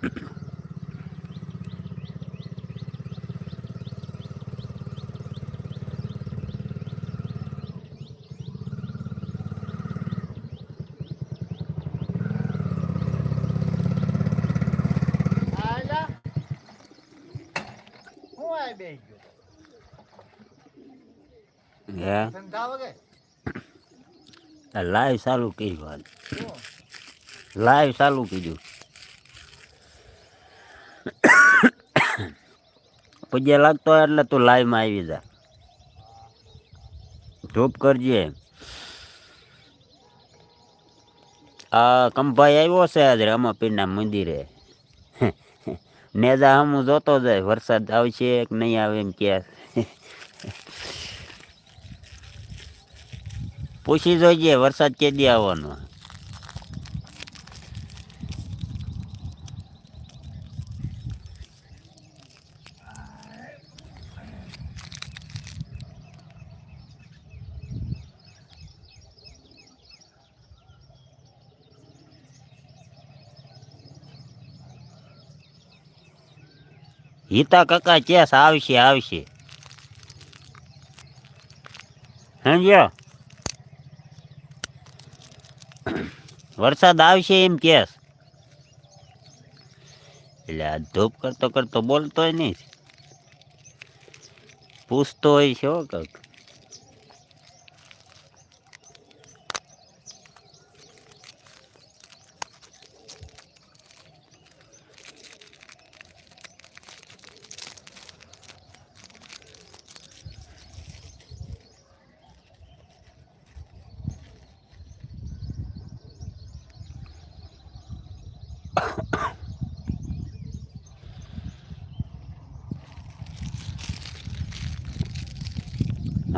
Live ચાલુ કહી વાત લાઈવ ચાલુ કીધું પૂજ્ય લાગતો હોય એટલે તું લાઈવમાં આવી જા. ધૂપ કરજે. આ કંભાઈ આવ્યો છે આજ રામાપીરના મંદિરે. નેજા હમું જોતો જાય, વરસાદ આવશે કે નહીં આવે એમ કે. પૂછી જોઈજે વરસાદ કેદી આવવાનો. હિતા કાકા ચેસ આવશે આવશે. સમજ્યો? વરસાદ આવશે એમ કેસ એટલે આ ધૂપ કરતો કરતો બોલતોય નહીં. પૂછતો હોય છે હો કાંક.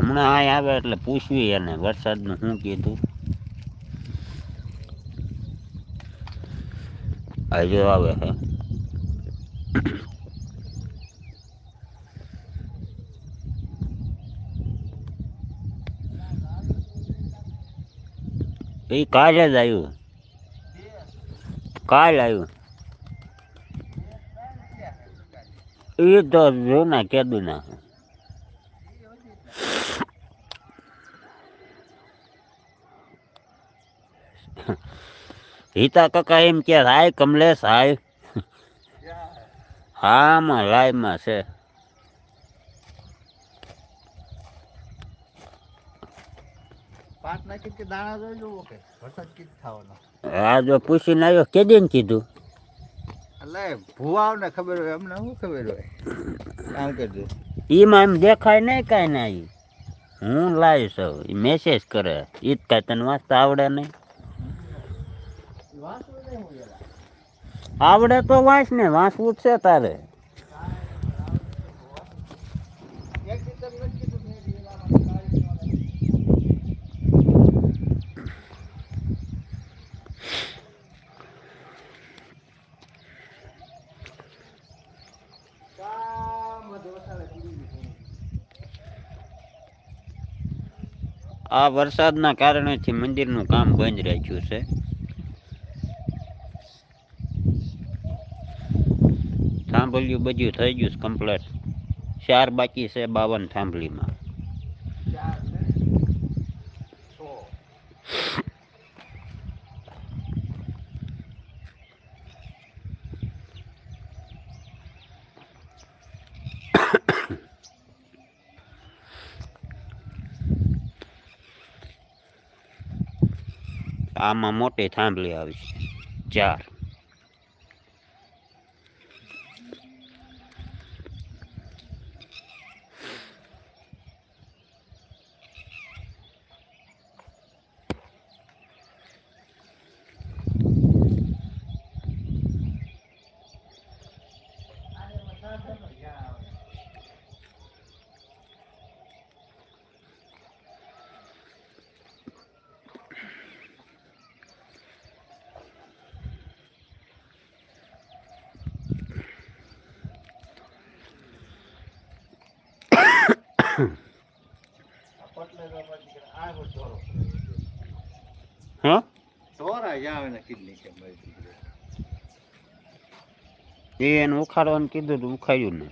હમણાં આ આવે એટલે પૂછવી એને, વરસાદનું શું કીધું? હજુ આવે છે એ કાલે જ આવ્યું. કાલ આવ્યું. એ તો જો ના, કેદું ના હિતા કાકા એમ કે હાય કમલેશ હાય. હામાં લાઈમાં છે. કે કે? આ જો પૂછીને આવ્યો ને કીધું? એટલે ભૂવાવ ખબર હોય અમને શું ખબર હોય? કામ કરજો. એમાં એમ દેખાય નહીં કાંઈ નહીં હું લાવીશ મેસેજ કરે. જ કાંઈ તને વાંચતા આવડે નહીં. આવડે તો વાંચ ને, વાંસ ઉઠશે તારે. આ વરસાદના કારણેથી મંદિરનું કામ બંધ રાખ્યું છે. થાંભલિયું બધું થઈ ગયું કમ્પ્લેટ ચાર બાકી છે બાવન થાંભલીમાં. આમાં મોટી થાંભલી આવી છે. ચાર. હા? એને ઉખાડવાનું કીધું તું ઉખાડ્યું ને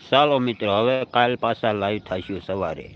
ચાલો મિત્રો હવે કાલ પાછા લાઈવ થઈશું સવારે.